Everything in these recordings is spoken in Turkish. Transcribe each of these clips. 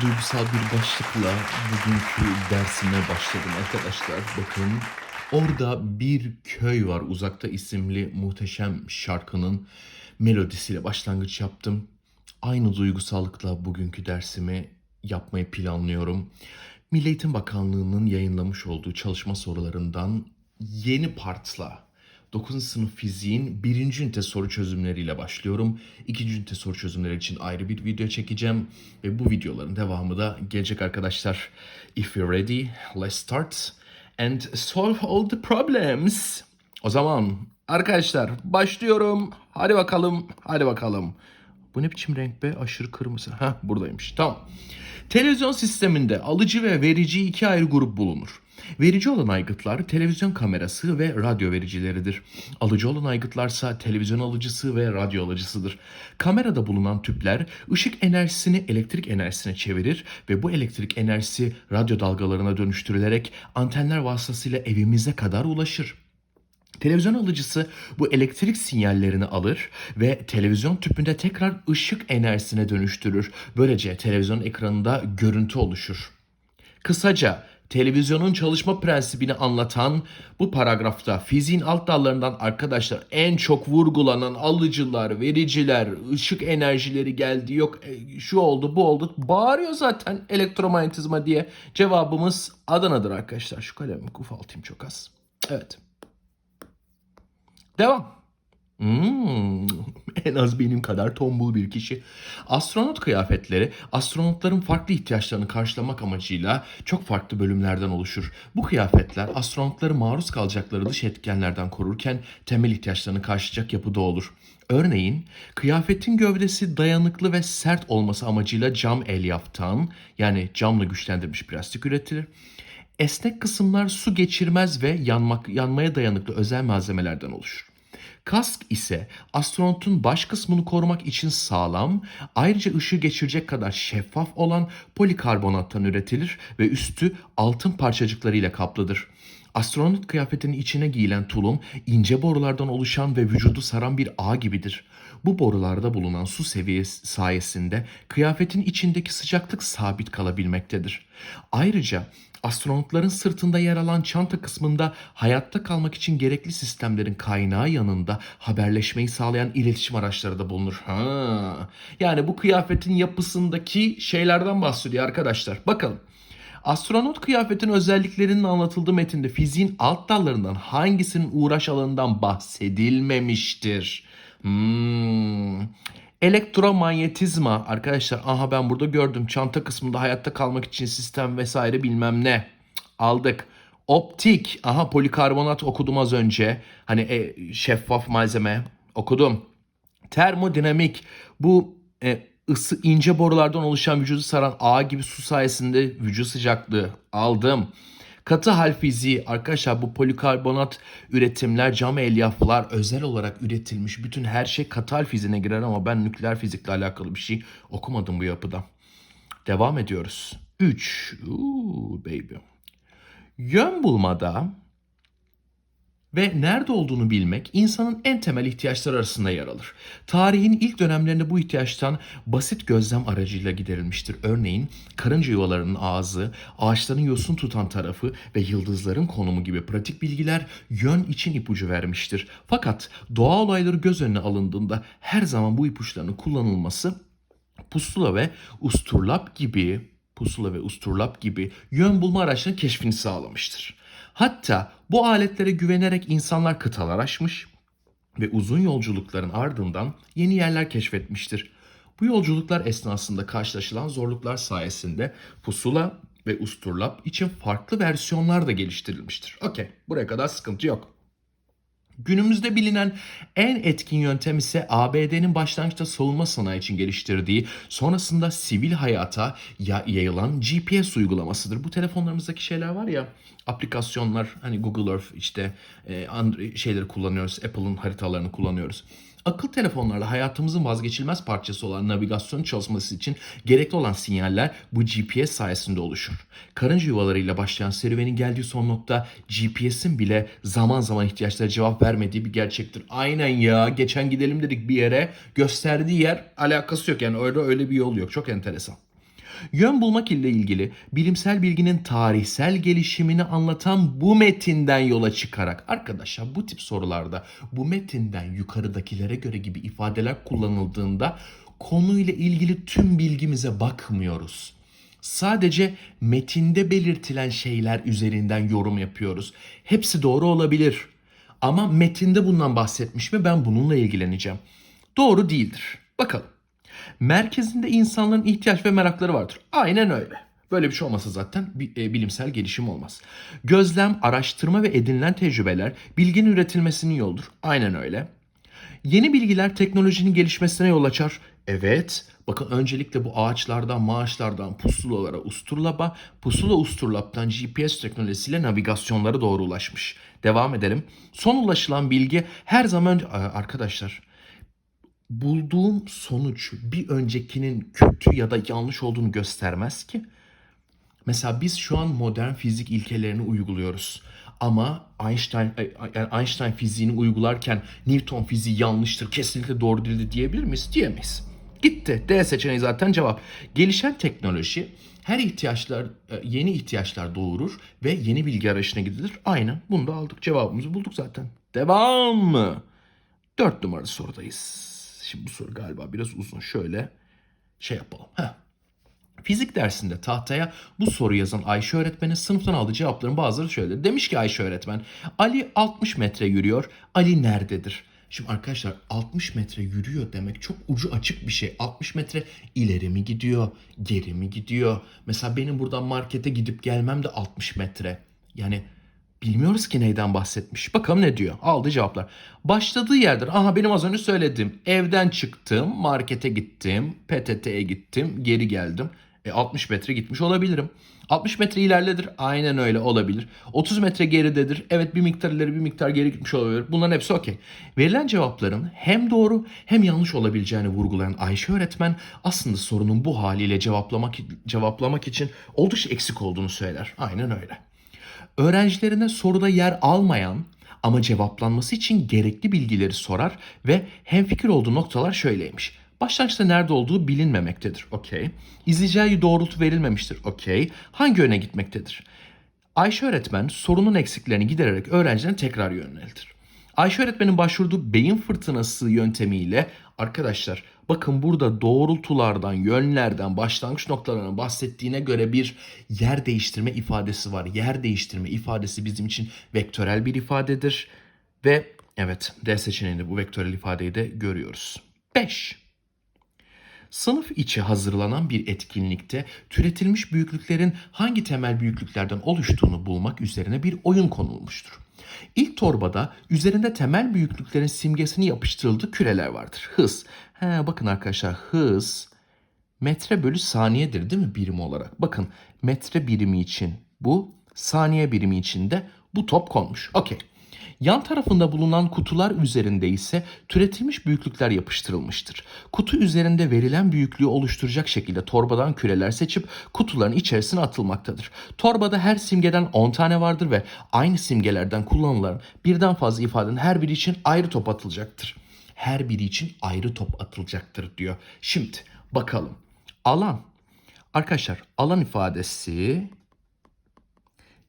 duygusal bir başlıkla bugünkü dersime başladım arkadaşlar. Bakın orada bir köy var uzakta isimli muhteşem şarkının melodisiyle başlangıç yaptım. Aynı duygusallıkla bugünkü dersimi yapmayı planlıyorum. Milli Eğitim Bakanlığı'nın yayınlamış olduğu çalışma sorularından yeni partla 9. sınıf fiziğin 1. ünite soru çözümleriyle başlıyorum. 2. ünite soru çözümleri için ayrı bir video çekeceğim. Ve bu videoların devamı da gelecek arkadaşlar. If you're ready, let's start and solve all the problems. O zaman arkadaşlar başlıyorum. Hadi bakalım, hadi bakalım. Bu ne biçim renk be? Aşırı kırmızı. Heh buradaymış. Tamam. Televizyon sisteminde alıcı ve verici iki ayrı grup bulunur. Verici olan aygıtlar televizyon kamerası ve radyo vericileridir. Alıcı olan aygıtlarsa televizyon alıcısı ve radyo alıcısıdır. Kamerada bulunan tüpler ışık enerjisini elektrik enerjisine çevirir ve bu elektrik enerjisi radyo dalgalarına dönüştürülerek antenler vasıtasıyla evimize kadar ulaşır. Televizyon alıcısı bu elektrik sinyallerini alır ve televizyon tüpünde tekrar ışık enerjisine dönüştürür. Böylece televizyon ekranında görüntü oluşur. Kısaca televizyonun çalışma prensibini anlatan bu paragrafta fiziğin alt dallarından arkadaşlar en çok vurgulanan alıcılar, vericiler, ışık enerjileri geldi yok e, şu oldu bu oldu bağırıyor zaten elektromanyetizma diye cevabımız Adana'dır arkadaşlar. Şu kalemi ufaltayım çok az. Evet. Devam. Hmm, en az benim kadar tombul bir kişi. Astronot kıyafetleri astronotların farklı ihtiyaçlarını karşılamak amacıyla çok farklı bölümlerden oluşur. Bu kıyafetler astronotları maruz kalacakları dış etkenlerden korurken temel ihtiyaçlarını karşılayacak yapıda olur. Örneğin kıyafetin gövdesi dayanıklı ve sert olması amacıyla cam elyaftan yani camla güçlendirilmiş plastik üretilir. Esnek kısımlar su geçirmez ve yanmak, yanmaya dayanıklı özel malzemelerden oluşur. Kask ise astronotun baş kısmını korumak için sağlam, ayrıca ışığı geçirecek kadar şeffaf olan polikarbonattan üretilir ve üstü altın parçacıklarıyla kaplıdır. Astronot kıyafetinin içine giyilen tulum ince borulardan oluşan ve vücudu saran bir ağ gibidir. Bu borularda bulunan su seviyesi sayesinde kıyafetin içindeki sıcaklık sabit kalabilmektedir. Ayrıca astronotların sırtında yer alan çanta kısmında hayatta kalmak için gerekli sistemlerin kaynağı yanında haberleşmeyi sağlayan iletişim araçları da bulunur. Ha. Yani bu kıyafetin yapısındaki şeylerden bahsediyor arkadaşlar. Bakalım. Astronot kıyafetin özelliklerinin anlatıldığı metinde fiziğin alt dallarından hangisinin uğraş alanından bahsedilmemiştir? Hmm. Elektromanyetizma arkadaşlar aha ben burada gördüm çanta kısmında hayatta kalmak için sistem vesaire bilmem ne aldık. Optik aha polikarbonat okudum az önce hani e, şeffaf malzeme okudum. Termodinamik bu e, ısı ince borulardan oluşan vücudu saran ağ gibi su sayesinde vücut sıcaklığı aldım. Katı hal fiziği arkadaşlar bu polikarbonat üretimler, cam elyaflar özel olarak üretilmiş bütün her şey katı hal fiziğine girer ama ben nükleer fizikle alakalı bir şey okumadım bu yapıda. Devam ediyoruz. 3. baby. Yön bulmada ve nerede olduğunu bilmek insanın en temel ihtiyaçları arasında yer alır. Tarihin ilk dönemlerinde bu ihtiyaçtan basit gözlem aracıyla giderilmiştir. Örneğin karınca yuvalarının ağzı, ağaçların yosun tutan tarafı ve yıldızların konumu gibi pratik bilgiler yön için ipucu vermiştir. Fakat doğa olayları göz önüne alındığında her zaman bu ipuçlarının kullanılması pusula ve usturlap gibi pusula ve usturlap gibi yön bulma araçlarının keşfini sağlamıştır. Hatta bu aletlere güvenerek insanlar kıtalar aşmış ve uzun yolculukların ardından yeni yerler keşfetmiştir. Bu yolculuklar esnasında karşılaşılan zorluklar sayesinde pusula ve usturlap için farklı versiyonlar da geliştirilmiştir. Okey, buraya kadar sıkıntı yok. Günümüzde bilinen en etkin yöntem ise ABD'nin başlangıçta savunma sanayi için geliştirdiği, sonrasında sivil hayata yayılan GPS uygulamasıdır. Bu telefonlarımızdaki şeyler var ya, aplikasyonlar hani Google Earth işte e, şeyleri kullanıyoruz, Apple'ın haritalarını kullanıyoruz. Akıl telefonlarla hayatımızın vazgeçilmez parçası olan navigasyon çalışması için gerekli olan sinyaller bu GPS sayesinde oluşur. Karınca yuvalarıyla başlayan serüvenin geldiği son nokta GPS'in bile zaman zaman ihtiyaçlara cevap vermediği bir gerçektir. Aynen ya geçen gidelim dedik bir yere gösterdiği yer alakası yok yani öyle öyle bir yol yok çok enteresan. Yön bulmak ile ilgili bilimsel bilginin tarihsel gelişimini anlatan bu metinden yola çıkarak arkadaşlar bu tip sorularda bu metinden yukarıdakilere göre gibi ifadeler kullanıldığında konuyla ilgili tüm bilgimize bakmıyoruz. Sadece metinde belirtilen şeyler üzerinden yorum yapıyoruz. Hepsi doğru olabilir. Ama metinde bundan bahsetmiş mi ben bununla ilgileneceğim. Doğru değildir. Bakalım. Merkezinde insanların ihtiyaç ve merakları vardır. Aynen öyle. Böyle bir şey olmasa zaten e, bilimsel gelişim olmaz. Gözlem, araştırma ve edinilen tecrübeler bilginin üretilmesinin yoldur. Aynen öyle. Yeni bilgiler teknolojinin gelişmesine yol açar. Evet. Bakın öncelikle bu ağaçlardan, maaşlardan pusulalara usturlaba, pusula usturlaptan GPS teknolojisiyle navigasyonlara doğru ulaşmış. Devam edelim. Son ulaşılan bilgi her zaman Aa, arkadaşlar bulduğum sonuç bir öncekinin kötü ya da yanlış olduğunu göstermez ki. Mesela biz şu an modern fizik ilkelerini uyguluyoruz. Ama Einstein yani Einstein fiziğini uygularken Newton fiziği yanlıştır, kesinlikle doğru değildir diyebilir miyiz? Diyemeyiz. Gitti. D seçeneği zaten cevap. Gelişen teknoloji her ihtiyaçlar yeni ihtiyaçlar doğurur ve yeni bilgi arayışına gidilir. Aynen. Bunu da aldık. Cevabımızı bulduk zaten. Devam. Dört numaralı sorudayız. Şimdi bu soru galiba biraz uzun. Şöyle şey yapalım. Heh. Fizik dersinde tahtaya bu soru yazan Ayşe öğretmenin sınıftan aldığı cevapların bazıları şöyle. Demiş ki Ayşe öğretmen Ali 60 metre yürüyor. Ali nerededir? Şimdi arkadaşlar 60 metre yürüyor demek çok ucu açık bir şey. 60 metre ileri mi gidiyor, geri mi gidiyor? Mesela benim buradan markete gidip gelmem de 60 metre. Yani Bilmiyoruz ki neyden bahsetmiş. Bakalım ne diyor. Aldı cevaplar. Başladığı yerdir. Aha benim az önce söylediğim. Evden çıktım, markete gittim, PTT'ye gittim, geri geldim. E 60 metre gitmiş olabilirim. 60 metre ilerledir. Aynen öyle olabilir. 30 metre geridedir. Evet bir miktar ileri bir miktar geri gitmiş olabilir. Bunların hepsi okey. Verilen cevapların hem doğru hem yanlış olabileceğini vurgulayan Ayşe öğretmen aslında sorunun bu haliyle cevaplamak cevaplamak için oldukça eksik olduğunu söyler. Aynen öyle öğrencilerine soruda yer almayan ama cevaplanması için gerekli bilgileri sorar ve hemfikir olduğu noktalar şöyleymiş. Başlangıçta nerede olduğu bilinmemektedir. Okey. İzleyeceği doğrultu verilmemiştir. Okey. Hangi yöne gitmektedir? Ayşe öğretmen sorunun eksiklerini gidererek öğrencilerin tekrar yöneltir. Ayşe öğretmenin başvurduğu beyin fırtınası yöntemiyle arkadaşlar bakın burada doğrultulardan, yönlerden, başlangıç noktalarından bahsettiğine göre bir yer değiştirme ifadesi var. Yer değiştirme ifadesi bizim için vektörel bir ifadedir. Ve evet D seçeneğinde bu vektörel ifadeyi de görüyoruz. 5. Sınıf içi hazırlanan bir etkinlikte türetilmiş büyüklüklerin hangi temel büyüklüklerden oluştuğunu bulmak üzerine bir oyun konulmuştur. İlk torbada üzerinde temel büyüklüklerin simgesini yapıştırıldığı küreler vardır. Hız. He, bakın arkadaşlar hız metre bölü saniyedir değil mi birim olarak? Bakın metre birimi için bu, saniye birimi için de bu top konmuş. Okey. Yan tarafında bulunan kutular üzerinde ise türetilmiş büyüklükler yapıştırılmıştır. Kutu üzerinde verilen büyüklüğü oluşturacak şekilde torbadan küreler seçip kutuların içerisine atılmaktadır. Torbada her simgeden 10 tane vardır ve aynı simgelerden kullanılan birden fazla ifadenin her biri için ayrı top atılacaktır. Her biri için ayrı top atılacaktır diyor. Şimdi bakalım. Alan. Arkadaşlar alan ifadesi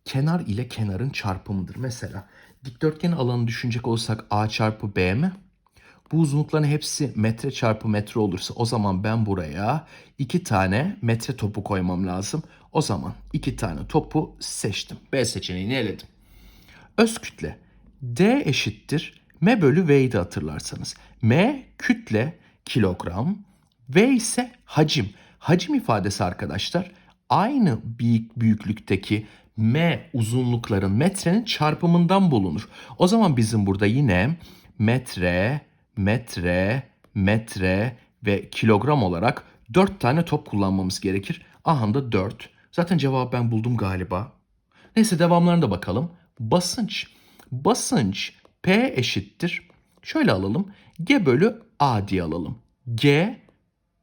kenar ile kenarın çarpımıdır. Mesela dikdörtgen alanı düşünecek olsak A çarpı B mi? Bu uzunlukların hepsi metre çarpı metre olursa o zaman ben buraya iki tane metre topu koymam lazım. O zaman iki tane topu seçtim. B seçeneğini eledim. Öz kütle. D eşittir M bölü V'yi de hatırlarsanız. M kütle kilogram. V ise hacim. Hacim ifadesi arkadaşlar aynı büyük büyüklükteki m uzunlukların metrenin çarpımından bulunur. O zaman bizim burada yine metre, metre, metre ve kilogram olarak 4 tane top kullanmamız gerekir. Aha da 4. Zaten cevabı ben buldum galiba. Neyse devamlarına da bakalım. Basınç. Basınç P eşittir Şöyle alalım. G bölü A diye alalım. G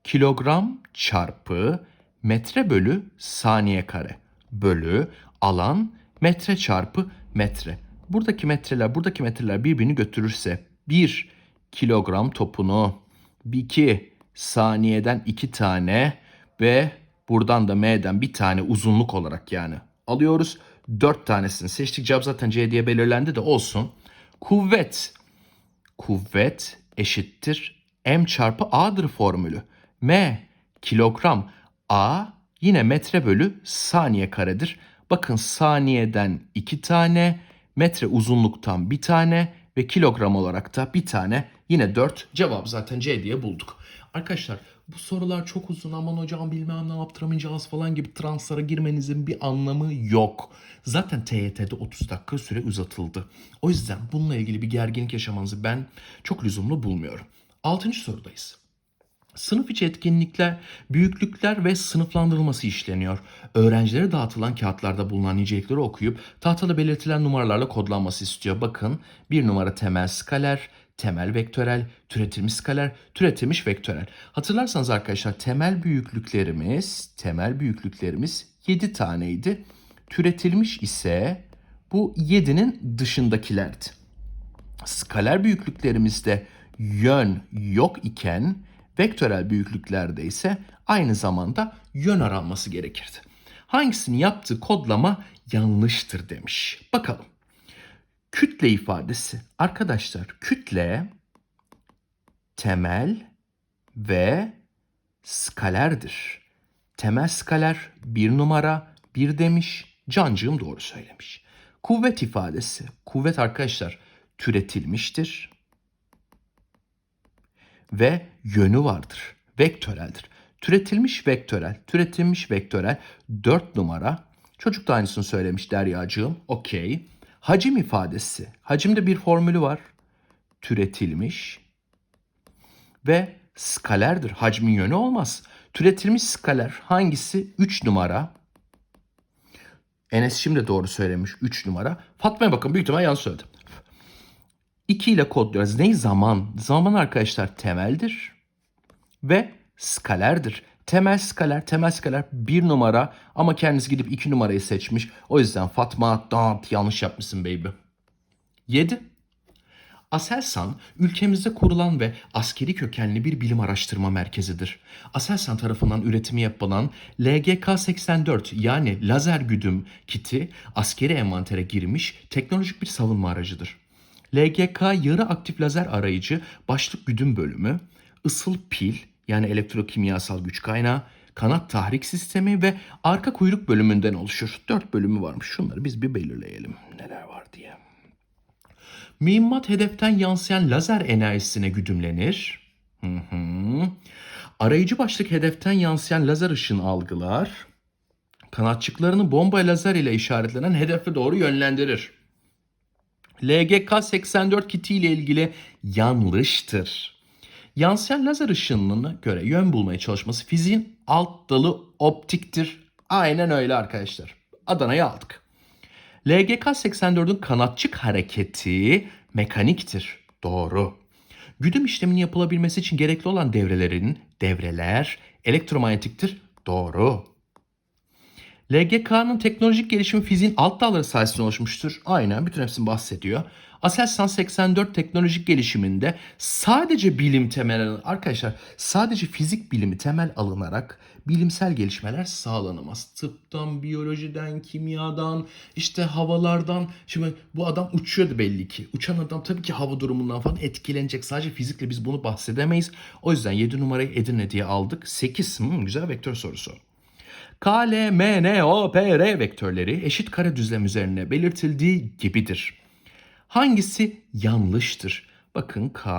kilogram çarpı metre bölü saniye kare bölü alan metre çarpı metre. Buradaki metreler buradaki metreler birbirini götürürse 1 kilogram topunu 2 saniyeden 2 tane ve buradan da M'den bir tane uzunluk olarak yani alıyoruz. 4 tanesini seçtik. Cevap zaten C diye belirlendi de olsun. Kuvvet. Kuvvet eşittir M çarpı A'dır formülü. M kilogram A yine metre bölü saniye karedir. Bakın saniyeden 2 tane, metre uzunluktan bir tane ve kilogram olarak da bir tane yine 4 cevap zaten C diye bulduk. Arkadaşlar bu sorular çok uzun aman hocam bilmem ne yaptıramayacağız falan gibi translara girmenizin bir anlamı yok. Zaten TYT'de 30 dakika süre uzatıldı. O yüzden bununla ilgili bir gerginlik yaşamanızı ben çok lüzumlu bulmuyorum. Altıncı sorudayız. Sınıf içi etkinlikler, büyüklükler ve sınıflandırılması işleniyor. Öğrencilere dağıtılan kağıtlarda bulunan nicelikleri okuyup tahtada belirtilen numaralarla kodlanması istiyor. Bakın bir numara temel skaler, temel vektörel, türetilmiş skaler, türetilmiş vektörel. Hatırlarsanız arkadaşlar temel büyüklüklerimiz, temel büyüklüklerimiz 7 taneydi. Türetilmiş ise bu 7'nin dışındakilerdi. Skaler büyüklüklerimizde yön yok iken vektörel büyüklüklerde ise aynı zamanda yön aranması gerekirdi. Hangisini yaptığı kodlama yanlıştır demiş. Bakalım. Kütle ifadesi. Arkadaşlar kütle temel ve skalerdir. Temel skaler bir numara bir demiş. Cancığım doğru söylemiş. Kuvvet ifadesi. Kuvvet arkadaşlar türetilmiştir ve yönü vardır. Vektöreldir. Türetilmiş vektörel, türetilmiş vektörel 4 numara. Çocuk da aynısını söylemiş Deryacığım. Okey. Hacim ifadesi. Hacimde bir formülü var. Türetilmiş ve skalerdir. Hacmin yönü olmaz. Türetilmiş skaler hangisi? 3 numara. Enes şimdi doğru söylemiş 3 numara. Fatma'ya bakın büyük ihtimal yanlış söyledim. 2 ile kodluyoruz. Ney zaman? Zaman arkadaşlar temeldir ve skalerdir. Temel skaler, temel skaler bir numara ama kendisi gidip iki numarayı seçmiş. O yüzden Fatma dağıt yanlış yapmışsın baby. 7. Aselsan ülkemizde kurulan ve askeri kökenli bir bilim araştırma merkezidir. Aselsan tarafından üretimi yapılan LGK-84 yani lazer güdüm kiti askeri envantere girmiş teknolojik bir savunma aracıdır. LGK yarı aktif lazer arayıcı başlık güdüm bölümü, ısıl pil yani elektrokimyasal güç kaynağı, kanat tahrik sistemi ve arka kuyruk bölümünden oluşur. Dört bölümü varmış. Şunları biz bir belirleyelim. Neler var diye. Mühimmat hedeften yansıyan lazer enerjisine güdümlenir. Hı hı. Arayıcı başlık hedeften yansıyan lazer ışını algılar. Kanatçıklarını bomba lazer ile işaretlenen hedefe doğru yönlendirir. LGK 84 kiti ile ilgili yanlıştır. Yansıyan lazer ışınına göre yön bulmaya çalışması fiziğin alt dalı optiktir. Aynen öyle arkadaşlar. Adana'yı aldık. LGK 84'ün kanatçık hareketi mekaniktir. Doğru. Güdüm işleminin yapılabilmesi için gerekli olan devrelerin devreler elektromanyetiktir. Doğru. LGK'nın teknolojik gelişimi fiziğin alt dalları sayesinde oluşmuştur. Aynen bütün hepsini bahsediyor. Aselsan 84 teknolojik gelişiminde sadece bilim temel arkadaşlar sadece fizik bilimi temel alınarak bilimsel gelişmeler sağlanamaz. Tıptan, biyolojiden, kimyadan, işte havalardan. Şimdi bu adam uçuyordu belli ki. Uçan adam tabii ki hava durumundan falan etkilenecek. Sadece fizikle biz bunu bahsedemeyiz. O yüzden 7 numarayı Edirne diye aldık. 8 hmm, güzel vektör sorusu. K, L, M, N, O, P, R vektörleri eşit kare düzlem üzerine belirtildiği gibidir. Hangisi yanlıştır? Bakın K,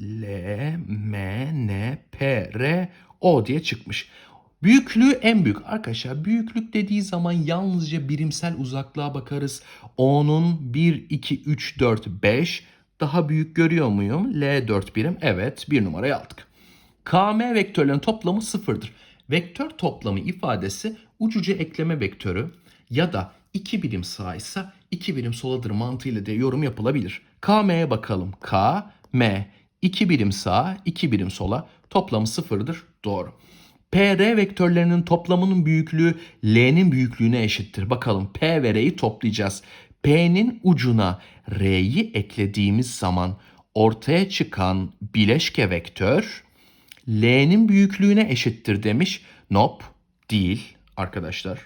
L, M, N, P, R, O diye çıkmış. Büyüklüğü en büyük. Arkadaşlar büyüklük dediği zaman yalnızca birimsel uzaklığa bakarız. O'nun 1, 2, 3, 4, 5 daha büyük görüyor muyum? L 4 birim. Evet bir numarayı aldık. KM vektörlerin toplamı sıfırdır. Vektör toplamı ifadesi ucuca ekleme vektörü ya da iki birim sağa ise iki birim soladır mantığıyla de yorum yapılabilir. KM'ye bakalım. K M. 2 birim sağa, 2 birim sola. Toplamı sıfırdır. Doğru. P, R vektörlerinin toplamının büyüklüğü L'nin büyüklüğüne eşittir. Bakalım P ve R'yi toplayacağız. P'nin ucuna R'yi eklediğimiz zaman ortaya çıkan bileşke vektör L'nin büyüklüğüne eşittir demiş. Nope değil arkadaşlar.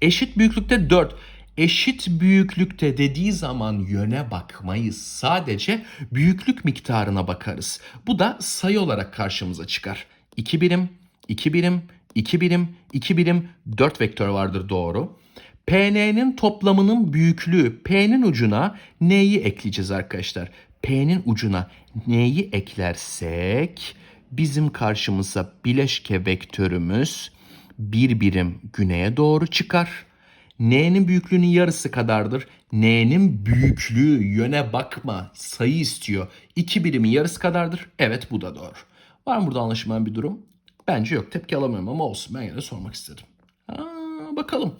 Eşit büyüklükte 4. Eşit büyüklükte dediği zaman yöne bakmayız. Sadece büyüklük miktarına bakarız. Bu da sayı olarak karşımıza çıkar. 2 birim, 2 birim, 2 birim, 2 birim, 4 vektör vardır doğru. PN'nin toplamının büyüklüğü. P'nin ucuna N'yi ekleyeceğiz arkadaşlar. P'nin ucuna N'yi eklersek bizim karşımıza bileşke vektörümüz bir birim güneye doğru çıkar. N'nin büyüklüğünün yarısı kadardır. N'nin büyüklüğü yöne bakma sayı istiyor. 2 birimin yarısı kadardır. Evet bu da doğru. Var mı burada anlaşılmayan bir durum? Bence yok. Tepki alamıyorum ama olsun. Ben yine sormak istedim. Ha, bakalım.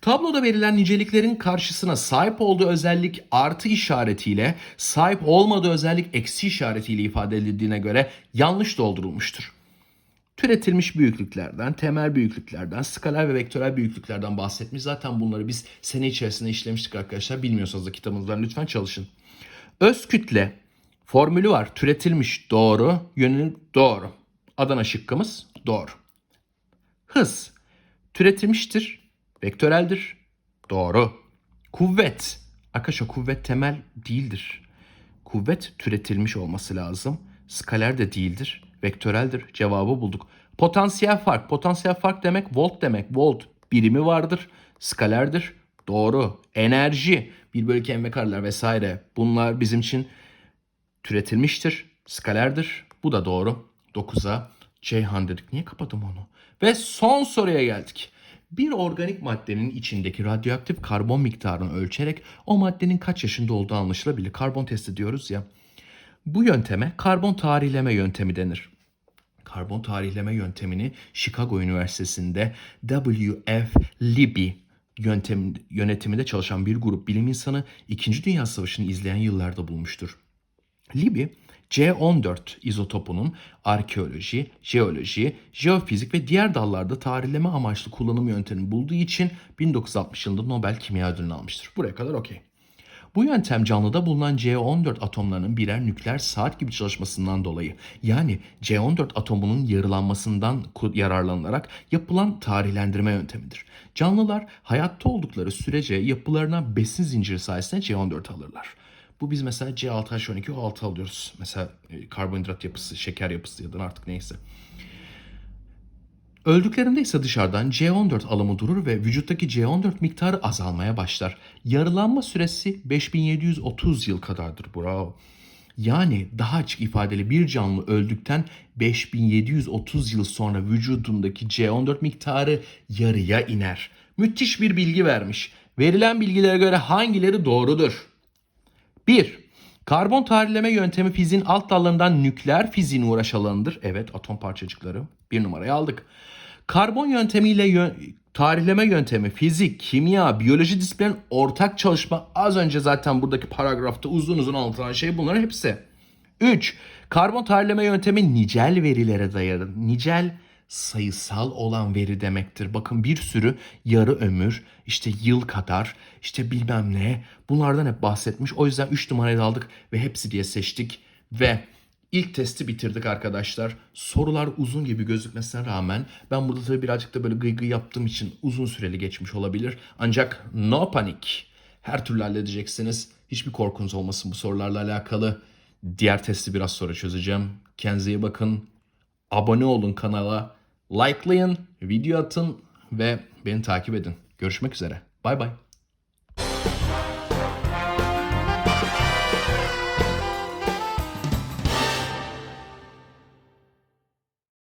Tabloda verilen niceliklerin karşısına sahip olduğu özellik artı işaretiyle, sahip olmadığı özellik eksi işaretiyle ifade edildiğine göre yanlış doldurulmuştur. Türetilmiş büyüklüklerden, temel büyüklüklerden, skaler ve vektörel büyüklüklerden bahsetmiş. Zaten bunları biz sene içerisinde işlemiştik arkadaşlar. Bilmiyorsanız da kitabınızdan lütfen çalışın. Öz kütle formülü var. Türetilmiş doğru, yönü doğru. Adana şıkkımız doğru. Hız türetilmiştir, vektöreldir. Doğru. Kuvvet. Arkadaşlar kuvvet temel değildir. Kuvvet türetilmiş olması lazım. Skaler de değildir. Vektöreldir. Cevabı bulduk. Potansiyel fark. Potansiyel fark demek volt demek. Volt birimi vardır. Skalerdir. Doğru. Enerji. Bir bölü mv kareler vesaire. Bunlar bizim için türetilmiştir. Skalerdir. Bu da doğru. 9'a Ceyhan dedik. Niye kapadım onu? Ve son soruya geldik. Bir organik maddenin içindeki radyoaktif karbon miktarını ölçerek o maddenin kaç yaşında olduğu anlaşılabilir. Karbon testi diyoruz ya. Bu yönteme karbon tarihleme yöntemi denir. Karbon tarihleme yöntemini Chicago Üniversitesi'nde W.F. Libby yöntem, yönetiminde çalışan bir grup bilim insanı 2. Dünya Savaşı'nı izleyen yıllarda bulmuştur. Libby, C14 izotopunun arkeoloji, jeoloji, jeofizik ve diğer dallarda tarihleme amaçlı kullanım yöntemini bulduğu için 1960 yılında Nobel Kimya Ödülünü almıştır. Buraya kadar okey. Bu yöntem canlıda bulunan C14 atomlarının birer nükleer saat gibi çalışmasından dolayı yani C14 atomunun yarılanmasından yararlanarak yapılan tarihlendirme yöntemidir. Canlılar hayatta oldukları sürece yapılarına besin zinciri sayesinde C14 alırlar. Bu biz mesela C6H12O6 alıyoruz. Mesela e, karbonhidrat yapısı, şeker yapısı ya da artık neyse. Öldüklerinde ise dışarıdan C14 alımı durur ve vücuttaki C14 miktarı azalmaya başlar. Yarılanma süresi 5730 yıl kadardır. Bravo. Yani daha açık ifadeli bir canlı öldükten 5730 yıl sonra vücudundaki C14 miktarı yarıya iner. Müthiş bir bilgi vermiş. Verilen bilgilere göre hangileri doğrudur? 1. Karbon tarihleme yöntemi fiziğin alt dallarından nükleer fiziğine uğraş alanıdır. Evet atom parçacıkları. Bir numarayı aldık. Karbon yöntemiyle yö tarihleme yöntemi, fizik, kimya, biyoloji disiplin ortak çalışma. Az önce zaten buradaki paragrafta uzun uzun anlatılan şey bunların hepsi. 3. Karbon tarihleme yöntemi nicel verilere dayanır. Nicel sayısal olan veri demektir. Bakın bir sürü yarı ömür, işte yıl kadar, işte bilmem ne bunlardan hep bahsetmiş. O yüzden 3 numarayı aldık ve hepsi diye seçtik ve ilk testi bitirdik arkadaşlar. Sorular uzun gibi gözükmesine rağmen ben burada tabii birazcık da böyle gıy gıy yaptığım için uzun süreli geçmiş olabilir. Ancak no panik. Her türlü halledeceksiniz. Hiçbir korkunuz olmasın bu sorularla alakalı. Diğer testi biraz sonra çözeceğim. Kendinize iyi bakın. Abone olun kanala. Likelayın, video atın ve beni takip edin. Görüşmek üzere. Bay bay.